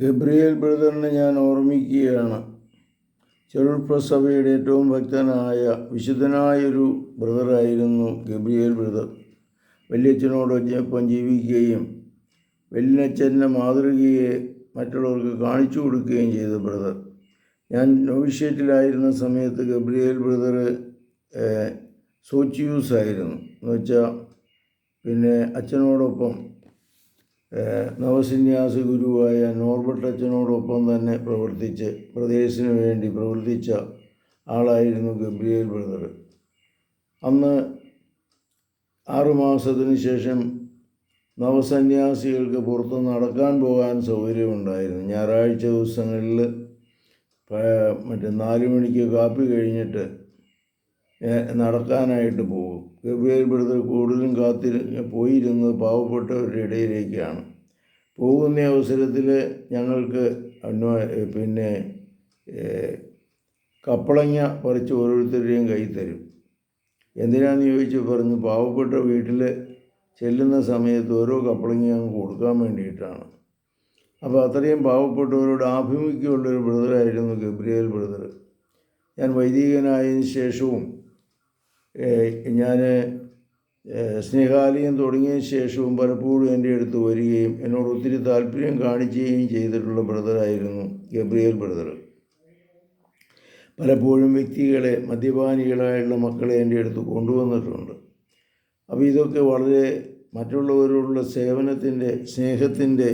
Gabriel ബ്രദറിനെ ഞാൻ ഓർമ്മിക്കുകയാണ്. ചെറുപ്രസഭയുടെ ഏറ്റവും ഭക്തനായ വിശുദ്ധനായൊരു ബ്രദറായിരുന്നു ഗബ്രിയേൽ ബ്രദർ. വല്യച്ഛനോടൊപ്പം ജീവിക്കുകയും വല്യച്ഛന്റെ മാതൃകയെ മറ്റുള്ളവർക്ക് കാണിച്ചു കൊടുക്കുകയും ചെയ്ത ബ്രദർ. ഞാൻ നോവിഷ്യേറ്റിലായിരുന്ന സമയത്ത് ഗബ്രിയേൽ ബ്രദർ സോച്ചിയൂസ് ആയിരുന്നു എന്നുവെച്ചാൽ പിന്നെ അച്ഛനോടൊപ്പം നവസന്യാസ ഗുരുവായ നോർബർട്ട് അച്ഛനോടൊപ്പം തന്നെ പ്രവർത്തിച്ച് പ്രദേശത്തിന് വേണ്ടി പ്രവർത്തിച്ച ആളായിരുന്നു ഗബ്രിയേൽ ബ്രദർ. അന്ന് ആറുമാസത്തിന് ശേഷം നവസന്യാസികൾക്ക് പുറത്ത് നടക്കാൻ പോകാൻ സൗകര്യമുണ്ടായിരുന്നു. ഞായറാഴ്ച ദിവസങ്ങളിൽ മറ്റേ നാല് മണിക്ക് കാപ്പി കഴിഞ്ഞിട്ട് ഏഹ് നടക്കാനായിട്ട് പോകും. ഗബ്രിയേൽ ബ്രദർ കൂടുതലും കാത്തി പോയിരുന്നത് പാവപ്പെട്ടവരുടെ ഇടയിലേക്കാണ്. പോകുന്ന അവസരത്തിൽ ഞങ്ങൾക്ക് പിന്നെ കപ്പളങ്ങ പറിച്ച് ഓരോരുത്തരുടെയും കൈ തരും. എന്തിനാണെന്ന് ചോദിച്ച് പറഞ്ഞു പാവപ്പെട്ട വീട്ടിൽ ചെല്ലുന്ന സമയത്ത് ഓരോ കപ്പളങ്ങ അങ്ങ് കൊടുക്കാൻ വേണ്ടിയിട്ടാണ്. അപ്പോൾ അത്രയും പാവപ്പെട്ടവരോട് ആഭിമുഖ്യമുള്ളൊരു ബ്രദറായിരുന്നു ഗബ്രിയേൽ ബ്രദർ ഞാൻ വൈദികനായതിനു ശേഷവും ഞാൻ സ്നേഹാലയം തുടങ്ങിയ ശേഷവും പലപ്പോഴും എന്റെ അടുത്ത് വരികയും എന്നോട് ഒത്തിരി താല്പര്യം കാണിക്കുകയും ചെയ്തിട്ടുള്ള ബ്രദറായിരുന്നു ഗബ്രിയേൽ ബ്രദർ. പലപ്പോഴും വ്യക്തികളെ മദ്യപാനികളായുള്ള മക്കളെ എന്റെ അടുത്ത് കൊണ്ടുവന്നിട്ടുണ്ട്. അപ്പോൾ ഇതൊക്കെ വളരെ മറ്റുള്ളവരോടുള്ള സേവനത്തിന്റെ സ്നേഹത്തിന്റെ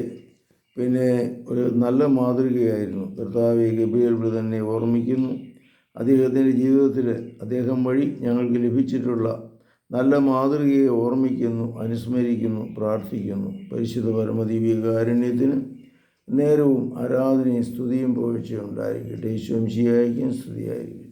പിന്നെ ഒരു നല്ല മാതൃകയായിരുന്നു. കർത്താവ് ഗബ്രിയേൽ ബ്രദറിനെ ഓർമ്മിക്കുന്നു. അദ്ദേഹത്തിന്റെ ജീവിതത്തിൽ അദ്ദേഹം വഴി ഞങ്ങൾക്ക് ലഭിച്ചിട്ടുള്ള നല്ല മാതൃകയെ ഓർമ്മിക്കുന്നു അനുസ്മരിക്കുന്നു പ്രാർത്ഥിക്കുന്നു. പരിശുദ്ധ പരമദീപികാരുണ്യത്തിന് നേരവും ആരാധനയും സ്തുതിയും പോഴ്ചയും ഉണ്ടായിരിക്കട്ടെ. ഈശ്വംശിയായിരിക്കും സ്തുതിയായിരിക്കും